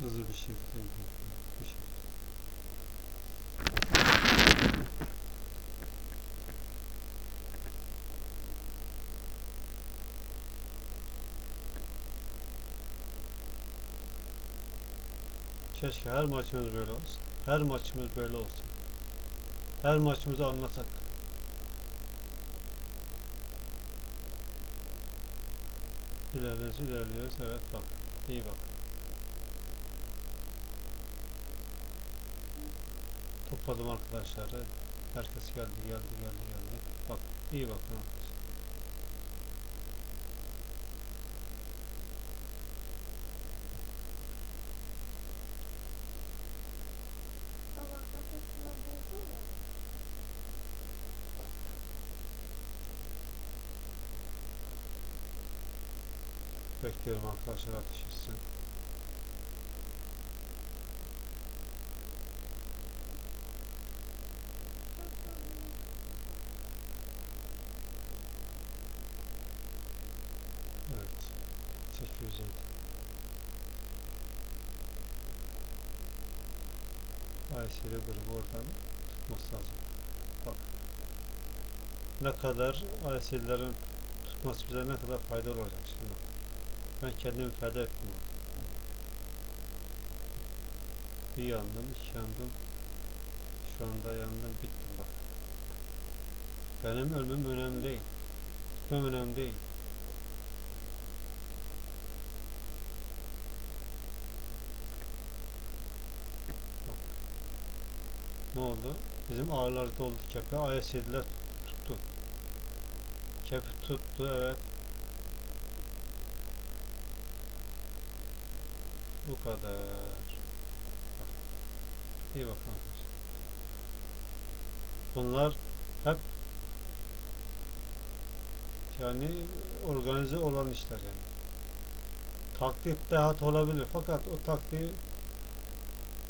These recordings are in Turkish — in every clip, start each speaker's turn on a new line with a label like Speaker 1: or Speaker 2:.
Speaker 1: Hızlı bir şekilde. Bir şey. Keşke her maçımız böyle olsun. Her maçımız böyle olsun. Her maçımızı anlatak. İlerliyoruz, ilerliyoruz. Evet bak. İyi bak. Topladım arkadaşları. Herkes geldi, geldi, geldi, geldi. Bak, iyi bakın arkadaşlar. Bekliyorum arkadaşlar ateş. Evet. 807. Ayseri grubu oradan tutması lazım. Bak. Ne kadar Ayserilerin tutması bize ne kadar faydalı olacak şimdi. Ben kendimi feda ettim. Bir yandım, iki yandım. Şu anda yandım, bittim bak. Benim ölmem önemli değil. Gitmem önemli değil. Ne oldu? Bizim ağırlar doldu kepe. AS7'ler tuttu. Kepi tuttu evet. Bu kadar. İyi arkadaşlar. Bunlar hep yani organize olan işler yani. Taklit de hat olabilir fakat o taktiği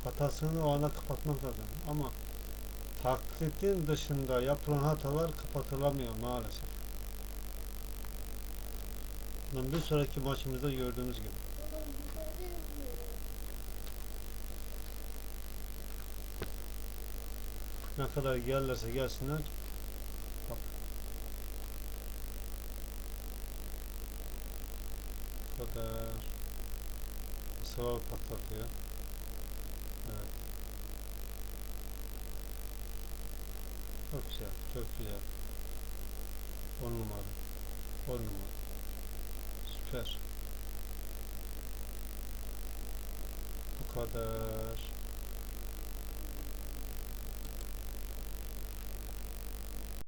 Speaker 1: hatasını o ana kapatmak lazım. Ama taklitin dışında yapılan hatalar kapatılamıyor maalesef. Bunun bir sonraki maçımızda gördüğümüz gibi. Ne kadar gelirlerse gelsinler. Kadar. Sıvı patlatıyor. Evet. Çok güzel. Çok güzel. On numara. On numara. Süper. Bu kadar.